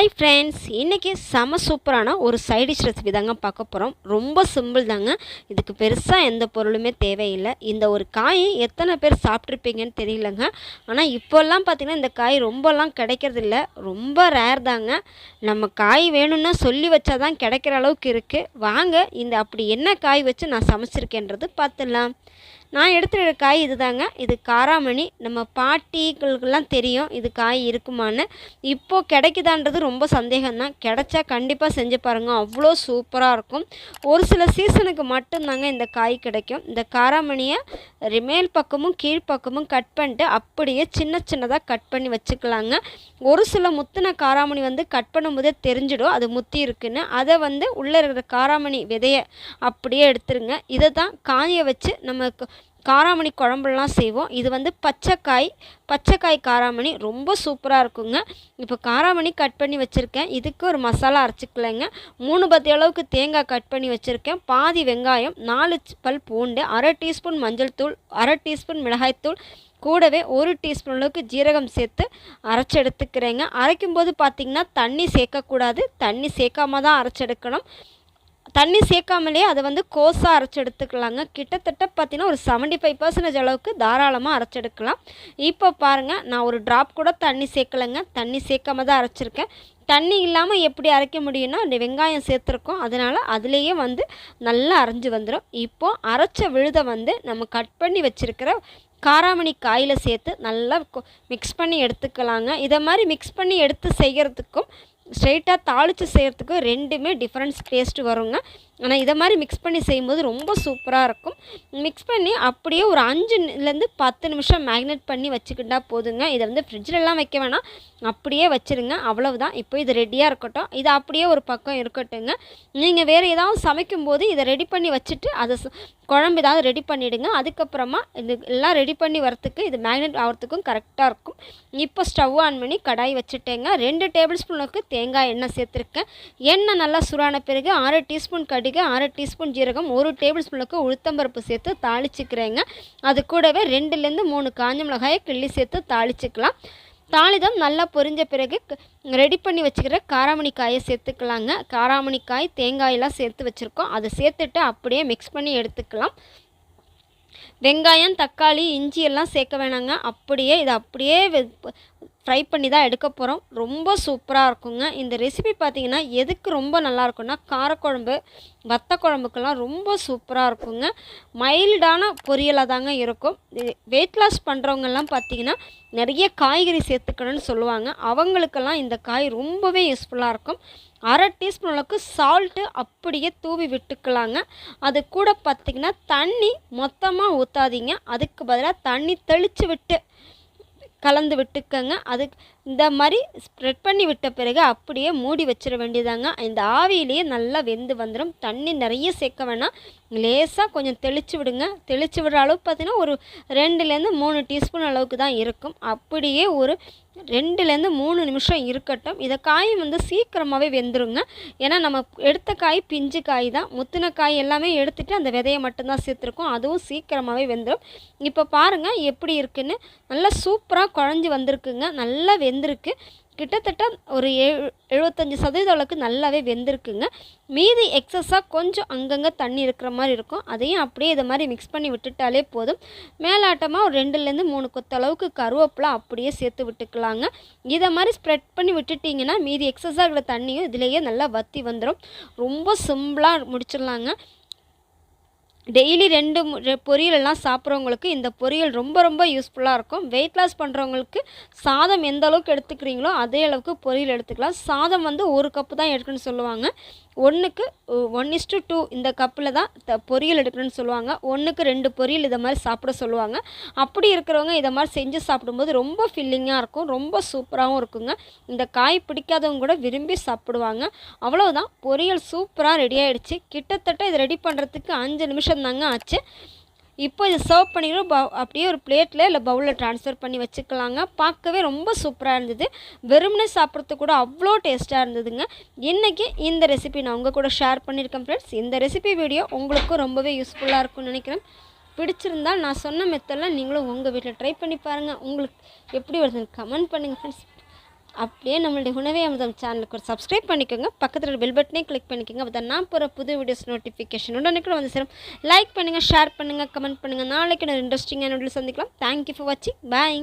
Hi friends இன்றைக்கி செம சூப்பரான ஒரு சைட் டிஷ் ரெசிபி தாங்க பார்க்க போகிறோம் ரொம்ப சிம்பிள் தாங்க. இதுக்கு பெருசாக எந்த பொருளுமே தேவையில்லை. இந்த ஒரு காய் எத்தனை பேர் சாப்பிட்ருப்பீங்கன்னு தெரியலங்க. ஆனால் இப்போல்லாம் பார்த்திங்கன்னா இந்த காய் ரொம்பலாம் கிடைக்கிறதில்ல. ரொம்ப ரேர் தாங்க. நம்ம காய் வேணும்னா சொல்லி வச்சா தான் கிடைக்கிற அளவுக்கு இருக்குது வாங்க இந்த அப்படி என்ன காய் வச்சு நான் சமைச்சிருக்கேன்றது பார்த்துடலாம். நான் எடுத்துகிற காய் இது தாங்க இது காராமணி. நம்ம பாட்டிகளுக்கெல்லாம் தெரியும் இது காய் இருக்குமான்னு. இப்போது கிடைக்குதான்றது ரொம்ப சந்தேகம்தான். கிடைச்சா கண்டிப்பாக செஞ்சு பாருங்கள் அவ்வளோ சூப்பராக இருக்கும். ஒரு சில சீசனுக்கு மட்டும்தாங்க இந்த காய் கிடைக்கும். இந்த காராமணியை ரி- மேல் பக்கமும் கீழ்ப்பக்கமும் கட் பண்ணிட்டு அப்படியே சின்ன சின்னதாக கட் பண்ணி வச்சுக்கலாங்க. ஒரு சில முத்தின காராமணி வந்து கட் பண்ணும்போதே தெரிஞ்சிடும். அது முத்தி இருக்குன்னு. அதை வந்து உள்ளே இருக்கிற காராமணி விதையை அப்படியே எடுத்துருங்க. இதை தான் காய வச்சு நம்ம காராமணி குழம்புலாம் செய்வோம். இது வந்து பச்சைக்காய் பச்சைக்காய் காராமணி ரொம்ப சூப்பராக இருக்குங்க. இப்போ காராமணி கட் பண்ணி வச்சுருக்கேன். இதுக்கு ஒரு மசாலா அரைச்சிக்கலைங்க. மூணு பத்தி அளவுக்கு தேங்காய் கட் பண்ணி வச்சுருக்கேன். பாதி வெங்காயம் நாலு பல் பூண்டு அரை டீஸ்பூன் மஞ்சள் தூள் அரை டீஸ்பூன் மிளகாய்த்தூள் கூடவே ஒரு டீஸ்பூன் அளவுக்கு ஜீரகம் சேர்த்து அரைச்சி எடுத்துக்கிறேங்க. அரைக்கும்போது பார்த்திங்கன்னா தண்ணி சேர்க்கக்கூடாது. தண்ணி சேர்க்காம தான் அரைச்செடுக்கணும் தண்ணி சேர்க்காமலே அதை வந்து கோஸாக அரைச்சி எடுத்துக்கலாங்க கிட்டத்தட்ட பார்த்தீங்கன்னா ஒரு செவன்ட்டி ஃபைவ் பர்சன்டேஜ் அளவுக்கு தாராளமாக அரைச்செடுக்கலாம். இப்போ பாருங்கள் நான் ஒரு ட்ராப் கூட தண்ணி சேர்க்கலைங்க. தண்ணி சேர்க்காம தான் அரைச்சிருக்கேன். தண்ணி இல்லாமல் எப்படி அரைக்க முடியும்னா வெங்காயம் சேர்த்துருக்கோம். அதனால் அதுலேயே வந்து நல்லா அரைஞ்சு வந்துடும் இப்போது அரைச்ச விழுதை வந்து நம்ம கட் பண்ணி வச்சுருக்கிற காராமணி காயில் சேர்த்து நல்லா மிக்ஸ் பண்ணி எடுத்துக்கலாங்க. இதை மாதிரி மிக்ஸ் பண்ணி எடுத்து செய்கிறதுக்கும் ஸ்ட்ரைட்டாக தாளித்து செய்கிறதுக்கு ரெண்டுமே டிஃப்ரெண்ட்ஸ் டேஸ்ட்டு வருங்க. ஆனால் இதை மாதிரி மிக்ஸ் பண்ணி செய்யும்போது ரொம்ப சூப்பராக இருக்கும். மிக்ஸ் பண்ணி அப்படியே ஒரு அஞ்சுலேருந்து பத்து நிமிஷம் மேக்னேட் பண்ணி வச்சுக்கிட்டா போதுங்க. இதை வந்து ஃப்ரிட்ஜிலலாம் வைக்க வேணாம். அப்படியே வச்சுருங்க. அவ்வளவுதான். இப்போ இது ரெடியாக இருக்கட்டும். இது அப்படியே ஒரு பக்கம் இருக்கட்டுங்க நீங்கள் வேறு ஏதாவது சமைக்கும்போது இதை ரெடி பண்ணி வச்சுட்டு அதை குழம்பு ஏதாவது ரெடி பண்ணிவிடுங்க அதுக்கப்புறமா இது எல்லாம் ரெடி பண்ணி வரத்துக்கு இது மேக்னெட் ஆகிறதுக்கும் கரெக்டாக இருக்கும். இப்போ ஸ்டவ் ஆன் பண்ணி கடாய் வச்சுட்டேங்க. ரெண்டு டேபிள் ஸ்பூனுக்கு தேங்காய் எண்ணெய் சேர்த்துருக்கேன். எண்ணெய் நல்லா சூடான பிறகு ஆறு டீஸ்பூன் கடுகு ஆறு டீஸ்பூன் ஜீரகம் ஒரு டேபிள் ஸ்பூனுக்கு உளுத்தம்பருப்பு சேர்த்து தாளிச்சுக்கிறேங்க. அது கூடவே ரெண்டுலேருந்து மூணு காஞ்ச மிளகாயை கிள்ளி சேர்த்து தாளிச்சுக்கலாம். தாளிதம் நல்லா பொரிஞ்ச பிறகு ரெடி பண்ணி வச்சுக்கிற காராமணி காயை சேர்த்துக்கலாங்க. காராமணி காய் தேங்காயெல்லாம் சேர்த்து வச்சுருக்கோம். அதை சேர்த்துட்டு அப்படியே மிக்ஸ் பண்ணி எடுத்துக்கலாம். வெங்காயம் தக்காளி இஞ்சி எல்லாம் சேர்க்க வேணாங்க. அப்படியே இதை அப்படியே ஃப்ரை பண்ணி தான் எடுக்க போகிறோம் ரொம்ப சூப்பராக இருக்குங்க. இந்த ரெசிபி பார்த்தீங்கன்னா எதுக்கு ரொம்ப நல்லா இருக்கும்னா காரக்குழம்பு வத்த குழம்புக்கெல்லாம் ரொம்ப சூப்பராக இருக்குங்க. மைல்டான பொரியலாக தாங்க இருக்கும். வெயிட் லாஸ் பண்ணுறவங்கெல்லாம் பார்த்தீங்கன்னா நிறைய காய்கறி சேர்த்துக்கணும்னு சொல்லுவாங்க. அவங்களுக்கெல்லாம் இந்த காய் ரொம்பவே யூஸ்ஃபுல்லாக இருக்கும். அரை டீஸ்பூன் அளவுக்கு சால்ட்டு அப்படியே தூவி விட்டுக்கலாங்க. அது கூட பார்த்திங்கன்னா தண்ணி மொத்தமாக ஊற்றாதீங்க அதுக்கு பதிலாக தண்ணி தெளித்து விட்டு கலந்து விட்டுக்கங்க. அது இந்த மாதிரி ஸ்ப்ரெட் பண்ணி விட்ட பிறகு அப்படியே மூடி வச்சிட வேண்டியதாங்க. இந்த ஆவியிலேயே நல்லா வெந்து வந்துடும் தண்ணி நிறைய சேர்க்க வேணாம். லேசாக கொஞ்சம் தெளித்து விடுங்க. தெளித்து விடுற அளவுக்கு பார்த்தீங்கன்னா ஒரு ரெண்டுலேருந்து மூணு டீஸ்பூன் அளவுக்கு தான் இருக்கும். அப்படியே ஒரு ரெண்டுலேருந்து மூணு நிமிஷம் இருக்கட்டும். இதை காய் வந்து சீக்கிரமாகவே வெந்துருங்க. ஏன்னா நம்ம எடுத்த காய் பிஞ்சு காய் தான். முத்தின காய் எல்லாமே எடுத்துகிட்டு அந்த விதையை மட்டும்தான் சேர்த்துருக்கோம். அதுவும் சீக்கிரமாகவே வெந்துடும் இப்போ பாருங்கள் எப்படி இருக்குன்னு. நல்லா சூப்பராக குழஞ்சி வந்திருக்குங்க. நல்லா வெந்திருக்கு. கிட்டத்தட்ட ஒரு எழு எழுபத்தஞ்சி சதவீதம் அளவுக்கு நல்லாவே வெந்திருக்குங்க. மீதி எக்ஸஸாக கொஞ்சம் அங்கங்கே தண்ணி இருக்கிற மாதிரி இருக்கும். அதையும் அப்படியே இதை மாதிரி மிக்ஸ் பண்ணி விட்டுட்டாலே போதும். மேலாட்டமாக ஒரு ரெண்டுலேருந்து மூணு கொத்த அளவுக்கு கருவேப்பிலை அப்படியே சேர்த்து விட்டுக்கலாங்க. இதை மாதிரி ஸ்ப்ரெட் பண்ணி விட்டுட்டிங்கன்னா மீதி எக்ஸஸாக இருக்கிற தண்ணியும் இதிலேயே நல்லா வற்றி வந்துடும் ரொம்ப சிம்பிளாக முடிச்சிடலாங்க. டெய்லி ரெண்டு மு- ரெ- பொரியல் எல்லாம் சாப்பிட்றவங்களுக்கு இந்த பொரியல் ரொம்ப ரொம்ப யூஸ்ஃபுல்லாக இருக்கும். வெயிட் லாஸ் பண்ணுறவங்களுக்கு சாதம் எந்த அளவுக்கு எடுத்துக்கிறீங்களோ அதே அளவுக்கு பொரியல் எடுத்துக்கலாம். சாதம் வந்து ஒரு கப்பு தான் எடுக்கணும்னு சொல்லுவாங்க. ஒன்றுக்கு ஒன் இஸ்டு டூ இந்த கப்பில் தான் த பொரியல் எடுக்கணும்னு சொல்லுவாங்க. ஒன்றுக்கு ரெண்டு பொரியல் இதை மாதிரி சாப்பிட சொல்லுவாங்க. அப்படி இருக்கிறவங்க இதை மாதிரி செஞ்சு சாப்பிடும்போது ரொம்ப ஃபில்லிங்காக இருக்கும். ரொம்ப சூப்பராகவும் இருக்குங்க. இந்த காய் பிடிக்காதவங்க கூட விரும்பி சாப்பிடுவாங்க. அவ்வளோதான் பொரியல் சூப்பராக ரெடி ஆகிடுச்சு கிட்டத்தட்ட இது ரெடி பண்ணுறதுக்கு அஞ்சு நிமிஷம் தாங்க ஆச்சு. இப்போ இதை சர்வ் பண்ணிக்கிறோம் ப அப்படியே ஒரு பிளேட்டில் இல்லை பவுலில் ட்ரான்ஸ்ஃபர் பண்ணி வச்சுக்கலாங்க. பார்க்கவே ரொம்ப சூப்பராக இருந்தது. வெறுமனே சாப்பிட்றதுக்கு கூட அவ்வளோ டேஸ்ட்டாக இருந்ததுங்க. இன்றைக்கி இந்த ரெசிபி நான் உங்கள் கூட ஷேர் பண்ணியிருக்கேன் ஃப்ரெண்ட்ஸ் இந்த ரெசிபி வீடியோ உங்களுக்கும் ரொம்பவே யூஸ்ஃபுல்லாக இருக்கும்னு நினைக்கிறேன். பிடிச்சிருந்தா நான் சொன்ன மெத்தடெலாம் நீங்களும் உங்கள் வீட்டில் ட்ரை பண்ணி பாருங்கள் உங்களுக்கு எப்படி வருதுன்னு கமெண்ட் பண்ணுங்கள் ஃப்ரெண்ட்ஸ் அப்படியே நம்மளுடைய உணவே அமுதம் சேனலுக்கு ஒரு சப்ஸ்கிரைப் பண்ணிக்கோங்க. பக்கத்தில் பெல் பட்டனே கிளிக் பண்ணிக்கோங்க. அப்போ நான் போகிற புது வீடியோஸ் நோட்டிஃபிகேஷன் உடனே வந்து சேரும். லைக் பண்ணுங்கள் ஷேர் பண்ணுங்கள் கமெண்ட் பண்ணுங்கள் நாளைக்கு நான் இன்ட்ரெஸ்டிங்கான வீடியோ சந்திக்கலாம். தேங்க்யூ ஃபார் வாட்சிங் பாய்